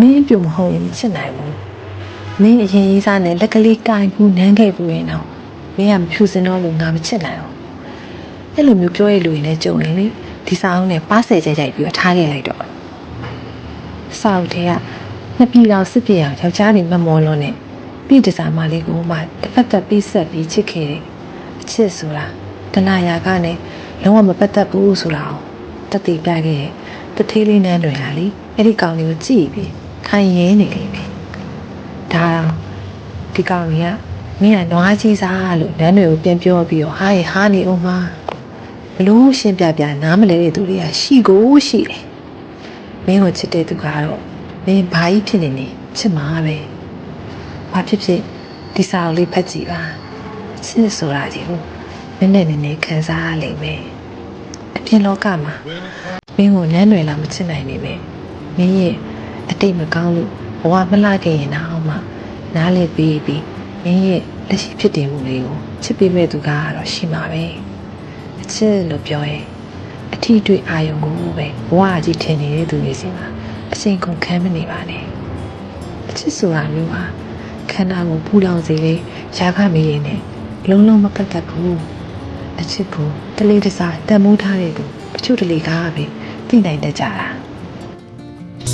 မင်းအပြုံမဟုတ်ရင်မချစ်နိုင်ဘူးမင်းအရင်ရေးစားနဲ့လက်ကလေးကိုင်ဘူးနမ်းခဲ့ဘူးရင်တော့မင်းကမဖြူစင်တော့လို့ငါမချစ်နိုင်ဘူးအဲ့လိုမျိုးပြောရလို့ရင်လည်းကြုံရင်လေဒီစာအုပ်နဲ့ပါဆယ်ကြိုက်ကြိုက်ပြီးတော့ထားခဲ့လိုက်တော့စာအုပ်ထဲကနှစ်ပြည်တော်စစ်ပြေအောင်ယောက်ျားတွေမမောလွန်းနဲ့ပြည်တစားမလေးကိုမှတစ်ဖက်သက်ပြီးဆက်ပြီးချစ်ခဲ့တယ်အချစ်ဆိုတာတဏှာရာကနဲ့လုံးဝမပတ်သက်ဘူးဆိုတာအောင်တတိပြခဲ့တဲ့တသေးလေးနန်းတွေဟာလေအဲ့ဒီကောင်လေးကိုကြည့်ပြီး ခံရင်းနေလိမ့်မယ်ဒါတော့ဒီကောင်လေးကမင်းကနွားကြီးစားလို့နန်းတွေကိုပြန်ပြောပြီးတော့ဟာရဟာနေအောင်ပါဘလို့ရှင်းပြပြနားမလဲတဲ့သူတွေကရှိကိုရှိတယ်မင်းကိုချစ်တဲ့သူကတော့မင်းဘာကြီးဖြစ်နေနေချစ်မှာပဲဘာဖြစ်ဖြစ်ဒီစာအုပ်လေးဖတ်ကြည့်ပါချစ်ဆိုတာကြီးကိုနည်းနည်းနည်းနည်းခံစားရလိမ့်မယ်အပြင်လောကမှာမင်းကိုနန်းနယ်လာမချစ်နိုင်နေပဲမင်းရဲ့ အတိတ်မကောင်းလို့ဘဝမလှခဲ့ရင်တော့မှနားလေပြီးပြီးမင်းရဲ့လက်ရှိဖြစ်တည်မှုလေးကိုချစ်ပေးမဲ့သူကတော့ရှိမှာပဲအချစ်လို့ပြောရင်အထီးတွေ့အာယုံကိုပဲဘဝကြီးထင်နေတဲ့သူတွေစီမှာအစိန်ကုန်ခံမနေပါနဲ့အချစ်ဆိုတာမျိုးဟာခန္ဓာကိုပူလောင်စေလေရာခမေးရင်နဲ့လုံးလုံးမပတ်သက်ဘူးအချစ်ကိုတလေးတစားတန်မိုးထားတဲ့သူတချို့တလေကားပဲသိနိုင်တတ်ကြတာ